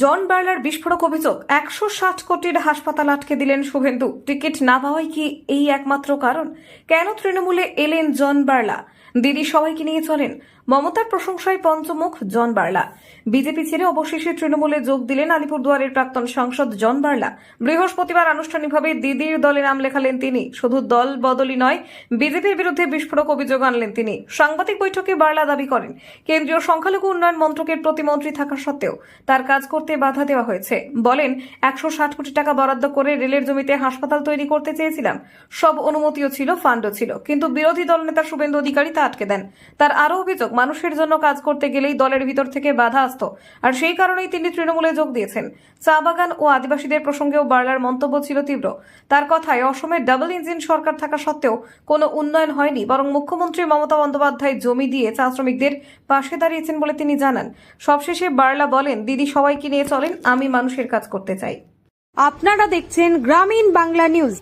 জন বার্লার বিস্ফোরক অভিযোগ। একশো ষাট কোটির হাসপাতাল আটকে দিলেন শুভেন্দু। টিকিট না পাওয়াই কি এই একমাত্র কারণ? কেন তৃণমূলে এলেন জন বার্লা দিদি সবাইকে নিয়ে চলেন। মমতার প্রশংসায় পঞ্চমুখ জন বার্লা। বিজেপি ছেড়ে অবশেষে তৃণমূলে যোগ দিলেন আলিপুরদুয়ারের প্রাক্তন সাংসদ জন বার্লা। বৃহস্পতিবার আনুষ্ঠানিকভাবে দিদির দলে নাম লেখালেন তিনি। শুধু দল বদলি নয়, বিজেপির বিরুদ্ধে বিস্ফোরক অভিযোগ আনলেন তিনি। সাংবাদিক বৈঠকে বার্লা দাবি করেন, কেন্দ্রীয় সংখ্যালঘু উন্নয়ন মন্ত্রকের প্রতিমন্ত্রী থাকা সত্ত্বেও তার কাজ করতে বাধা দেওয়া হয়েছে। বলেন, একশো ষাট কোটি টাকা বরাদ্দ করে রেলের জমিতে হাসপাতাল তৈরি করতে চেয়েছিলাম। সব অনুমতিও ছিল, ফান্ডও ছিল। কিন্তু বিরোধী দলনেতা শুভেন্দু অধিকারী তা আটকে দেন। তার আরও অভিযোগ মানুষের জন্য কাজ করতে গেলেই দলের ভিতর থেকে বাধা আসতো। আর সেই কারণেই তিনি তৃণমূলে যোগ দিয়েছেন। চা বাগান ও আদিবাসীদের প্রসঙ্গেও বার্লার মন্তব্য ছিল তীব্র। তার কথায় অসমের ডাবল ইঞ্জিন সরকার থাকা সত্ত্বেও কোনো উন্নয়ন হয়নি, বরং মুখ্যমন্ত্রী মমতা বন্দ্যোপাধ্যায় জমি দিয়ে চা শ্রমিকদের পাশে দাঁড়িয়েছেন বলে তিনি জানান। সবশেষে বার্লা বলেন, দিদি সবাইকে নিয়ে চলেন, আমি মানুষের কাজ করতে চাই। আপনারা দেখছেন গ্রামীণ বাংলা নিউজ।